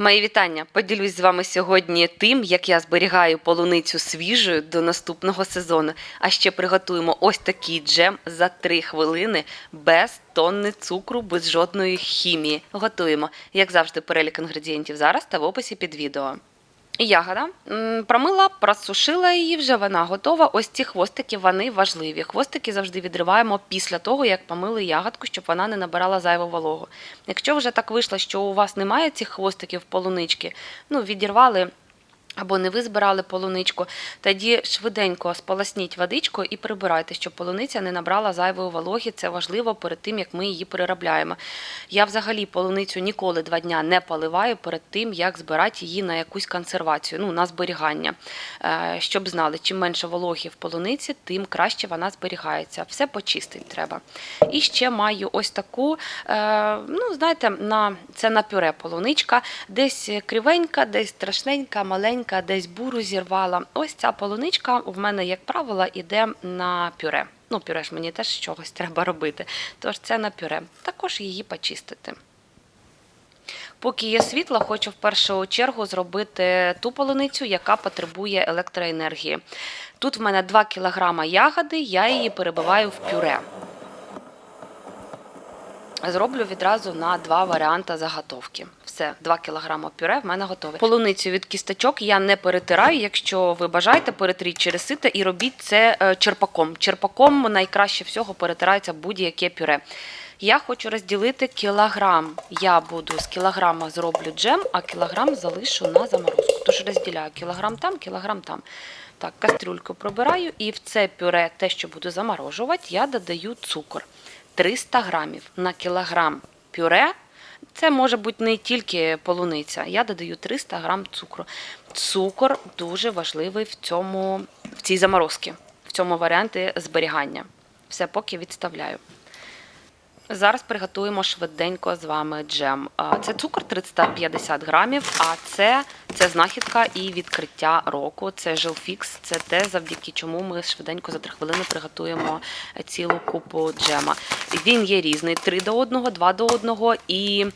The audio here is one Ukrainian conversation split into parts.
Мої вітання. Поділюсь з вами сьогодні тим, як я зберігаю полуницю свіжою до наступного сезону. А ще приготуємо ось такий джем за 3 хвилини без тонни цукру, без жодної хімії. Готуємо, як завжди, перелік інгредієнтів зараз та в описі під відео. Ягода промила, просушила її, вже вона готова. Ось ці хвостики вони важливі. Хвостики завжди відриваємо після того, як помили ягодку, щоб вона не набирала зайву вологу. Якщо вже так вийшло, що у вас немає цих хвостиків полунички, ну відірвали. Або не ви збирали полуничку, тоді швиденько сполосніть водичку і прибирайте, щоб полуниця не набрала зайвої вологи. Це важливо перед тим, як ми її переробляємо. Я взагалі полуницю ніколи два дня не поливаю перед тим, як збирати її на якусь консервацію, ну на зберігання. Е, Щоб знали, чим менше вологи в полуниці, тим краще вона зберігається. Все почистити треба. І ще маю ось таку, е, ну знаєте, на це на пюре полуничка, десь кривенька, десь страшненька, маленька, десь буру зірвала. Ось ця полуничка в мене, як правило, іде на пюре. Ну, пюре ж мені теж чогось треба робити. Тож це на пюре. Також її почистити. Поки є світло, хочу в першу чергу зробити ту полуницю, яка потребує електроенергії. Тут в мене 2 кг ягоди, я її перебиваю в пюре. Зроблю відразу на два варіанти заготовки. Все, 2 кг пюре в мене готове. Полуницю від кісточок я не перетираю. Якщо ви бажаєте, перетріть через сито і робіть це е, черпаком. Черпаком найкраще всього перетирається будь-яке пюре. Я хочу розділити кілограм. Я буду з кілограма зроблю джем, а кілограм залишу на заморозку. Тож розділяю кілограм там, кілограм там. Так, кастрюльку пробираю і в це пюре, те, що буду заморожувати, я додаю цукор. 300 грамів на кілограм пюре. Це може бути не тільки полуниця. Я додаю 300 грам цукру. Цукор дуже важливий в цьому, в цій заморозці, в цьому варіанті зберігання. Все поки відставляю. Зараз приготуємо швиденько з вами джем. Це цукор 350 грамів, а це, це знахідка і відкриття року. Це жилфікс, це те, завдяки чому ми швиденько за 3 хвилини приготуємо цілу купу джема. Він є різний: 3 до 1, 2 до 1 і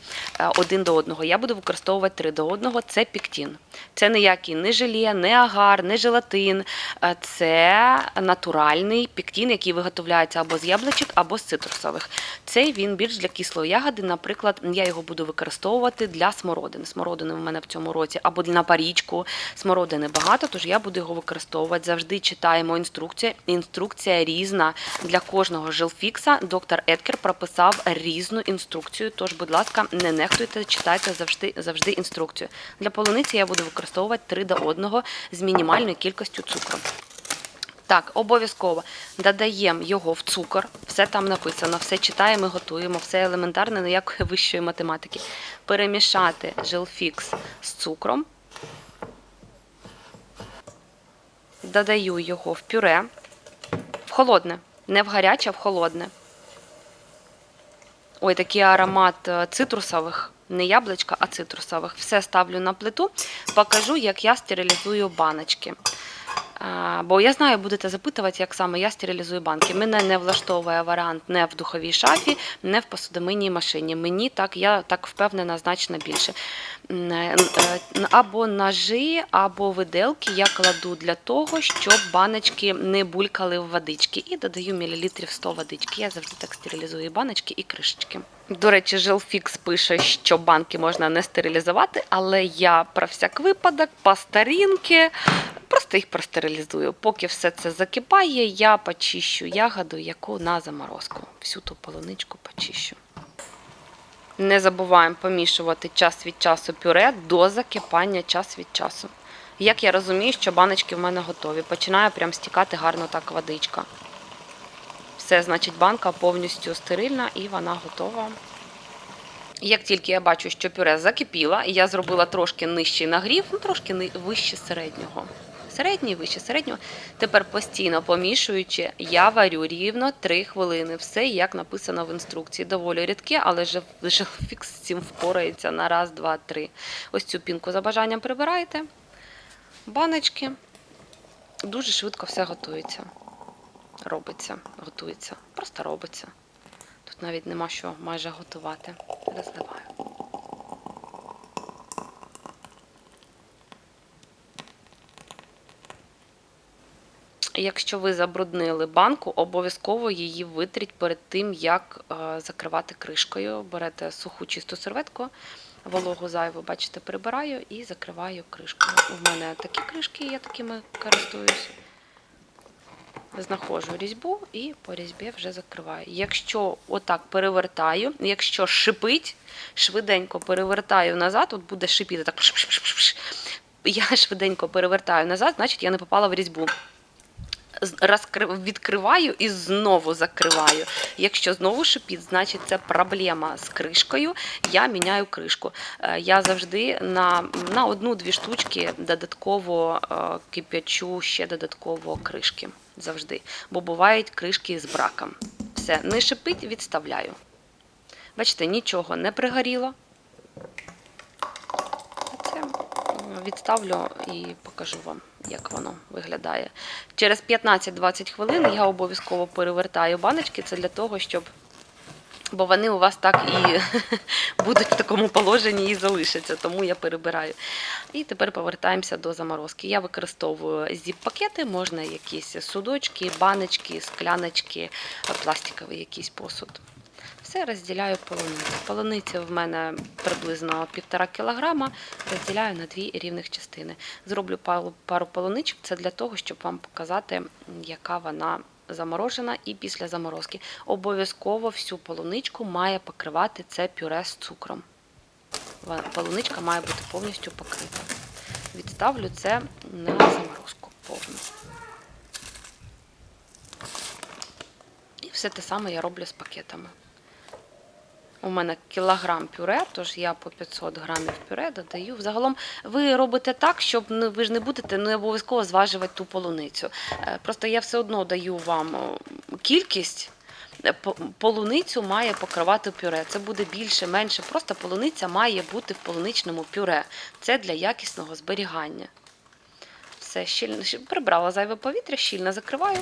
1 до 1. Я буду використовувати 3 до 1. Це піктін. Це ніякий не желе, не агар, не желатин. Е, Це натуральний піктін, який виготовляється або з яблучок, або з цитрусових. Цей він більш для кислої ягоди. Наприклад, я його буду використовувати для смородини. Смородини в мене в цьому році, або на парічку. Смородини багато, тож я буду його використовувати. Завжди читаємо інструкцію. Інструкція різна для кожного жилфікса. Доктор Еткер прописав різну інструкцію. Тож, будь ласка, не нехтуйте, читайте завжди, завжди інструкцію. Для полуниці я буду використовувати 3 до 1 з мінімальною кількістю цукру. Так, обов'язково додаємо його в цукор, все там написано, все читаємо, і готуємо, все елементарне, ніякої вищої математики. Перемішати жилфікс з цукром. Додаю його в пюре, в холодне, не в гаряче, а в холодне. Ой, такий аромат е, цитрусових, не яблучка, а цитрусових. Все ставлю на плиту, покажу, як я стерилізую баночки. Бо я знаю, будете запитувати, як саме я стерилізую банки. Мене не влаштовує варіант не в духовій шафі, не в посудомийній машині. Мені так, я так впевнена значно більше. Е, е, Або ножи, або виделки я кладу для того, щоб баночки не булькали в водички. І додаю мілілітрів 100 водички. Я завжди так стерилізую і баночки і кришечки. До речі, Жилфікс пише, що банки можна не стерилізувати, але я про всяк випадок, по старінки, просто їх простерилізую. Поки все це закипає, я почищу ягоду, яку на заморозку. Всю ту полуничку почищу. Не забуваємо помішувати час від часу пюре до закипання час від часу. Як я розумію, що баночки в мене готові. Починає прям стікати гарно так водичка. Все, значить, банка повністю стерильна і вона готова. Як тільки я бачу, що пюре закипіло, і я зробила трошки нижчий нагрів, ну трошки вище середнього. Середній, вище середнього. Тепер постійно помішуючи, я варю рівно 3 хвилини. Все як написано в інструкції. Доволі рідке, але фікс з цим впорається на раз, два, три. Ось цю пінку за бажанням прибираєте. Баночки. Дуже швидко все готується. Робиться, готується. Просто робиться. Тут навіть нема що майже готувати. Розливаю. Якщо ви забруднили банку, обов'язково її витріть перед тим, як е, закривати кришкою. Берете суху чисту серветку, вологу зайву, бачите, прибираю і закриваю кришкою. У мене такі кришки, я такими користуюсь. Знаходжу різьбу і по різьбі вже закриваю. Якщо отак перевертаю, якщо шипить, швиденько перевертаю назад, от буде шипіти так. Я швиденько перевертаю назад, значить я не попала в різьбу. Відкриваю і знову закриваю. Якщо знову шипить, значить це проблема з кришкою. Я міняю кришку. Е, Я завжди на, на одну-дві штучки додатково е, кип'ячу ще додатково кришки. Завжди. Бо бувають кришки з браком. Все, не шипить, відставляю. Бачите, нічого не пригоріло. Відставлю і покажу вам, як воно виглядає. Через 15-20 хвилин я обов'язково перевертаю баночки. Це для того, щоб. Бо вони у вас так і будуть в такому положенні і залишаться, тому я перебираю. І тепер повертаємося до заморозки. Я використовую зіп-пакети, можна якісь судочки, баночки, скляночки, пластиковий якийсь посуд. Все розділяю полуницю. Полуниця в мене приблизно півтора кілограма, розділяю на дві рівних частини. Зроблю пару, полуничок, це для того, щоб вам показати, яка вона заморожена і після заморозки. Обов'язково всю полуничку має покривати це пюре з цукром. Полуничка має бути повністю покрита. Відставлю це на заморозку повну. І все те саме я роблю з пакетами. У мене кілограм пюре, тож я по 500 грамів пюре додаю. Загалом ви робите так, щоб ви ж не будете не обов'язково зважувати ту полуницю. Е, Просто я все одно даю вам кількість. Е, Полуницю має покривати пюре. Це буде більше, менше. Просто полуниця має бути в полуничному пюре. Це для якісного зберігання. Все, щільно прибрала зайве повітря, щільно закриваю.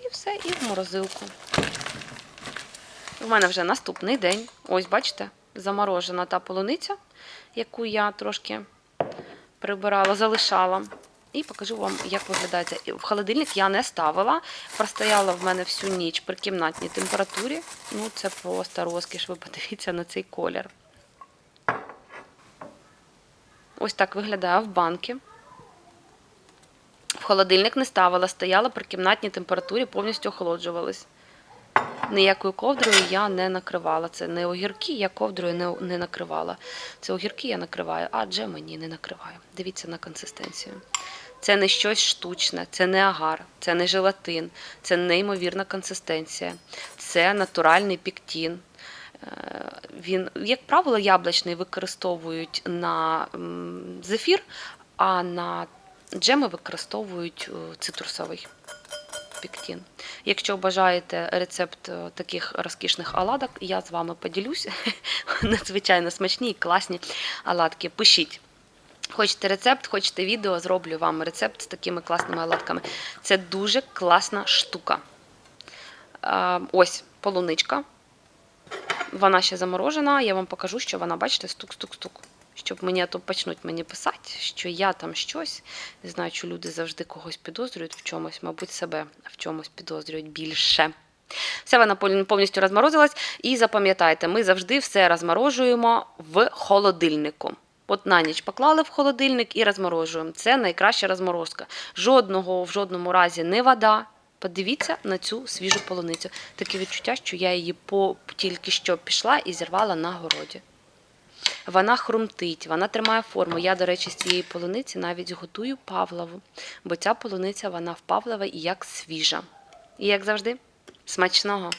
І все, і в морозилку. У мене вже наступний день. Ось, бачите, заморожена та полуниця, яку я трошки прибирала, залишала. І покажу вам, як виглядає В холодильник я не ставила. Простояла в мене всю ніч при кімнатній температурі. Ну, це просто розкіш. Ви подивіться на цей колір. Ось так виглядає в банки. В холодильник не ставила, стояла при кімнатній температурі, повністю охолоджувалась. Ніякою ковдрою я не накривала. Це не огірки, я ковдрою не, не накривала. Це огірки я накриваю, а джеми ні, не накриваю. Дивіться на консистенцію. Це не щось штучне, це не агар, це не желатин, це неймовірна консистенція, це натуральний піктін. Е, Він, як правило, яблучний використовують на зефір, а на джеми використовують е, цитрусовий піктін. Якщо бажаєте рецепт е, таких розкішних оладок, я з вами поділюсь. Надзвичайно смачні і класні оладки. Пишіть. Хочете рецепт, хочете відео, зроблю вам рецепт з такими класними оладками. Це дуже класна штука. Е, Ось полуничка. Вона ще заморожена. Я вам покажу, що вона, бачите, стук-стук-стук. Щоб мені то почнуть мені писати, що я там щось. Не знаю, що люди завжди когось підозрюють в чомусь, мабуть, себе в чомусь підозрюють більше. Все вона повністю розморозилась. І запам'ятайте, ми завжди все розморожуємо в холодильнику. От на ніч поклали в холодильник і розморожуємо. Це найкраща розморозка. Жодного в жодному разі не вода. Подивіться на цю свіжу полуницю. Таке відчуття, що я її по тільки що пішла і зірвала на городі. Вона хрумтить, вона тримає форму. Я, до речі, з цієї полуниці навіть готую павлову, бо ця полуниця вона в павлова і як свіжа. І як завжди, смачного!